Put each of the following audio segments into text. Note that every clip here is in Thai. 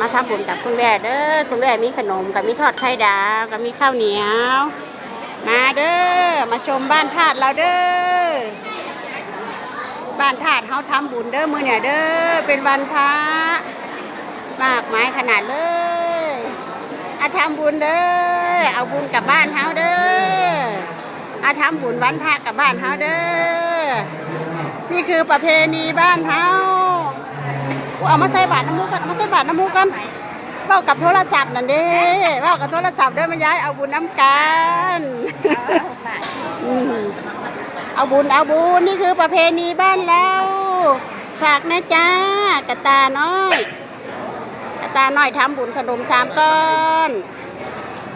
มาทำบุญกับคุณแม่เด้อคุณแม่มีขนมกับมีทอดไข่ดาวกับมีข้าวเหนียว มาเด้อมาชมบ้านธาตุเราเด้อบ้านธาตุเขาทำบุญเด้อมือเนี่ยเด้อเป็นวันพระมากมายขนาดเลยอาทำบุญเด้อเอาบุญกลับบ้านเฮาเด้ออาทำบุญวันพระกลับบ้านเฮาเด้อนี่คือประเพณีบ้านเฮา เอามาใส่บาทน้ำมูกกันเอามาใส่บาทน้ำมูกกันเบ้ากับโทรศัพท์นั่นเด้เบ้ากับโทรศัพท์เด้อมาย้ายเอาบุญน้ำกันเอาบุญเอาบุญนี่คือประเพณีบ้านเราฝากนะจ้ากระตาน้อยกระตาน้อยทำบุญขนมสามก้อน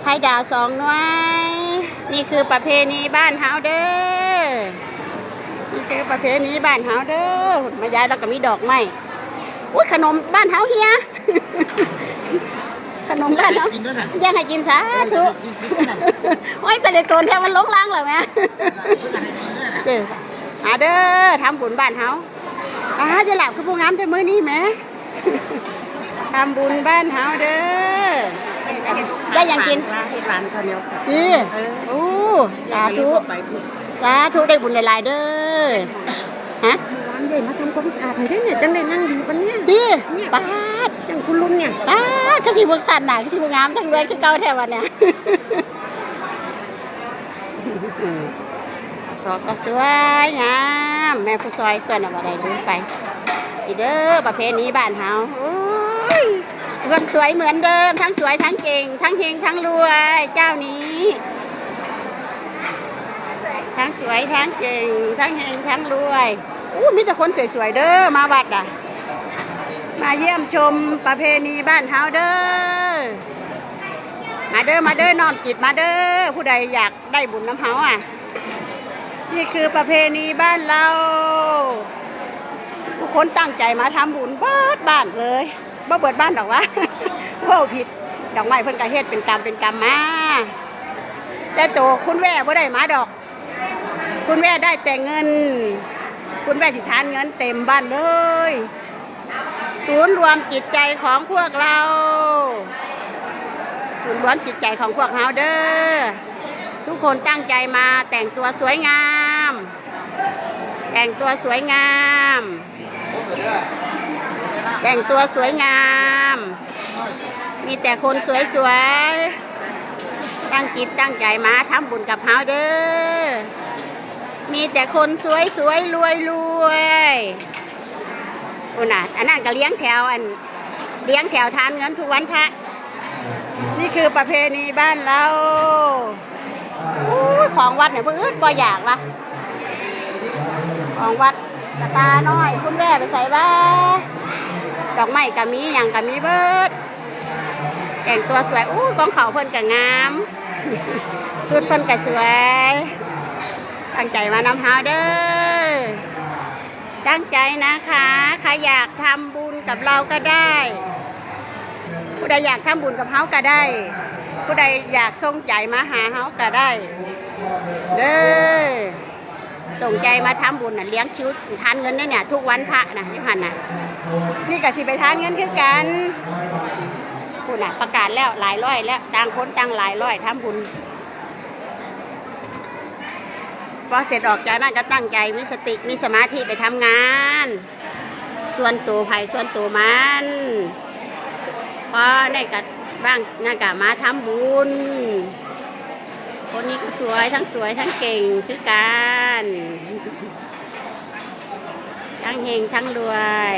ไข่ดาวสองน่วยนี่คือประเพณีบ้านเฮาเด้อนี่คือประเพณีบ้านเฮาเด้อมาย้ายแล้วก็มีดอกไม้ อุ้ยขนมบ้านเฮาเฮีย ขนมบ้านเฮากินด้วยนะยังให้กินสาธุกโอ้ยแต่เด็กโตนแทบมันลงล่างเลยแม่เด้อมาเด้อทำบุญบ้านเฮาอาจะหลับคือผู้งามแต่มื้อนี้แหมทำบุญบ้านเฮาเด้อได้ยังกินให้ร้านข้าวเหนียวดีโอ้สาธุสาธุได้บุญหลายๆเด้อฮะ ร้านใหญ่มาทำความสะอาดให้ด้วยเนี่ยจังได้นั่งดีปะเนี่ยดีปาดจังคุณลุงเนี่ยป้าดก็สิบวกสันน่ะก็สิบวกงามทั้งด้วยคือเก่าแท้วันเนี่ยตอก็สวยงามแม่ผู้ซอยเกินเอาอะไรดูไปอีเด้อประเพณีบ้านเฮาโอ้ยวันสวยเหมือนเดิม ทั้งสวยทั้งเก่ง ทั้งเฮงทั้งรวยเจ้านี้ ทั้งสวยทั้งเก่ง ทั้งเฮงทั้งรวย อู้มีแต่คนสวยๆเด้อมาวัดอะ มาเยี่ยมชมประเพณีบ้านเฮาเด้อมาเด้อมาเด้อน้อมจิตมาเด้อผู้ใดอยากได้บุญน้ำเฮาอะ นี่คือประเพณีบ้านเราผู้คนตั้งใจมาทำบุญเบิดบ้านเลยบ่เบิดบ้านดอกวะเว่าผิดดอกไม้เพิ่นก็เฮ็ดเป็นกรรมเป็นกรรมมาแต่โตคุณแว่บ่ได้มาดอก คุณแว่ได้แต่เงิน คุณแว่สิทานเงินเต็มบ้านเลย ศูนย์รวมจิตใจของพวกเรา ศูนย์รวมจิตใจของพวกเราเด้อทุกคนตั้งใจมาแต่งตัวสวยงาม แต่งตัวสวยงาม แต่งตัวสวยงาม มีแต่คนสวยๆตั้งจิตตั้งใจมาทำบุญกับเฮาเด้อ มีแต่คนสวยสวยรวยรวยอุน่ะอันนั้นก็เลี้ยงแถวอันเลี้ยงแถวทานเงินทุกวันพระ นี่คือประเพณีบ้านเราอู้ยของวัดเนี่ยเพื่อบ่อยากวะของวัดกระตาน้อย คุณแม่ไปใส่บ้าดอกไม้ก็มีอย่างก็มีเบิดแต่งตัวสวยอู้กองเขาเพิ่นก็งามสุดเพิ่นก็สวย ตั้งใจมานำเฮาเด้อตั้งใจนะคะใครอยากทำบุญกับเราก็ได้ผู้ใดอยากทำบุญกับเฮาก็ได้ ผู้ใดอยากส่งใจมาหาเฮาก็ได้ เด้อส่งใจมาทำบุญน่ะเลี้ยงคิวทานเงินเนี่ยเนี่ยทุกวันพระนะยุพันนะนี่ก็สิไปทานเงินคือกันคุณน่ะประกาศแล้วหลายร้อยแล้วต่างคนต่างหลายร้อยทำบุญ พอเสร็จออกจากนั้นก็ตั้งใจมีสติมีสมาธิไปทำงาน ส่วนตัวไผ่ส่วนตัวมันพอได้กับ้างนั่นก็มาทำบุญ คนนี้ก็สวยทั้งสวยทั้งเก่งคือกันทั้งเฮงทั้งรวย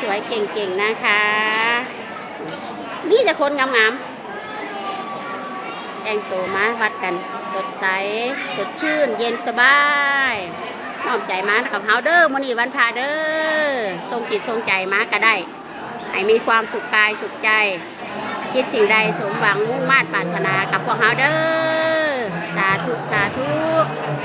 สวยๆ เก่งๆ นะคะ มีแต่คนงามๆแต่งตัวมาวัดกัน ดใส สดชื่น เย็นสบายน้อมใจมากับเฮาเดอร์มนี้วันพาเดอร์ทรงจิตทรงใจมาก็ได้ ให้มีความสุขกายสุขใจ คิดสิ่งใดสมหวังมุ่งมา่ปรารถนากับพวกเฮาเดอร์สาธุ สาธุ